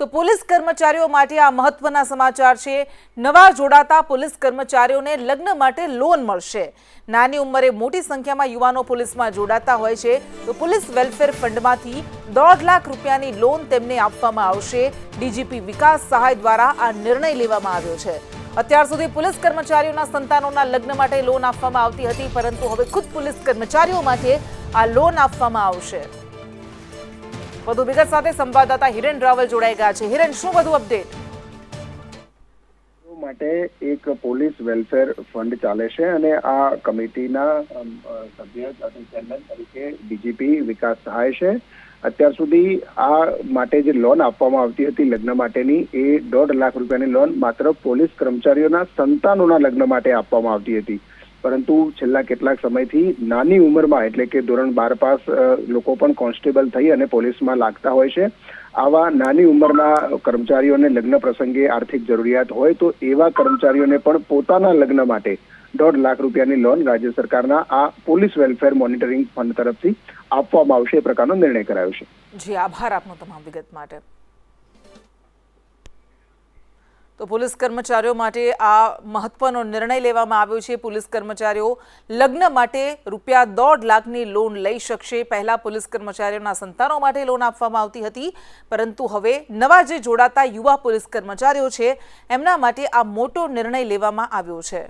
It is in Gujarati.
તો પોલીસ કર્મચારીઓ માટે આ મહત્વના સમાચાર છે. નવા જોડાતા પોલીસ કર્મચારીઓને લગ્ન માટે લોન મળશે. નાની ઉંમરે મોટી સંખ્યામાં યુવાનો પોલીસમાં જોડાતા હોય છે. તો પોલીસ વેલફેર ફંડમાંથી દોઢ લાખ રૂપિયાની લોન તેમને આપવામાં આવશે. ડીજીપી વિકાસ સહાય દ્વારા આ નિર્ણય લેવામાં આવ્યો છે. અત્યાર સુધી પોલીસ કર્મચારીઓના સંતાનોના લગ્ન માટે લોન આપવામાં આવતી હતી, પરંતુ હવે ખુદ પોલીસ કર્મચારીઓ માટે આ લોન આપવામાં આવશે. વધુ વિગત સાથે સંવાદદાતા હિરેન રાવલ જોડાઈ ગયા છે. હિરેન, શું વધુ અપડેટ? માટે એક પોલીસ વેલફેર ફંડ ચાલે છે અને આ કમિટીના સભ્ય અને ચેરમેન તરીકે ડીજીપી વિકાસ સહાય છે. અત્યાર સુધી આ માટે જે લોન આપવામાં આવતી હતી લગ્ન માટેની, એ દોઢ લાખ રૂપિયાની લોન માત્ર પોલીસ કર્મચારીઓના સંતાનોના લગ્ન માટે આપવામાં આવતી હતી. પરંતુ છેલ્લા કેટલાક સમયથી નાની ઉંમરમાં, એટલે કે ધોરણ બાર પાસ લોકો પણ કોન્સ્ટેબલ થઈ અને પોલીસમાં લાગતા હોય છે. આવા નાની ઉંમરના કર્મચારીઓને લગ્ન પ્રસંગે આર્થિક જરૂરિયાત હોય તો એવા કર્મચારીઓને પણ પોતાના લગ્ન માટે દોઢ લાખ રૂપિયાની લોન રાજ્ય સરકારના આ પોલીસ વેલફેર મોનિટરિંગ ફંડ તરફથી આપવામાં આવશે એ પ્રકારનો નિર્ણય કરાયો છે. જી, આભાર આપનો તમામ વિગત માટે. તો પોલીસ કર્મચારીઓ માટે આ મહત્વનો નિર્ણય લેવામાં આવ્યો છે. પોલીસ કર્મચારીઓ લગ્ન માટે રૂપિયા દોઢ લાખની લોન લઈ શકશે. પહેલા પોલીસ કર્મચારીઓના સંતાનો માટે લોન આપવામાં આવતી હતી. પરંતુ હવે નવા જે જોડાતા યુવા પોલીસ કર્મચારીઓ છે, એમના માટે આ મોટો નિર્ણય લેવામાં આવ્યો છે.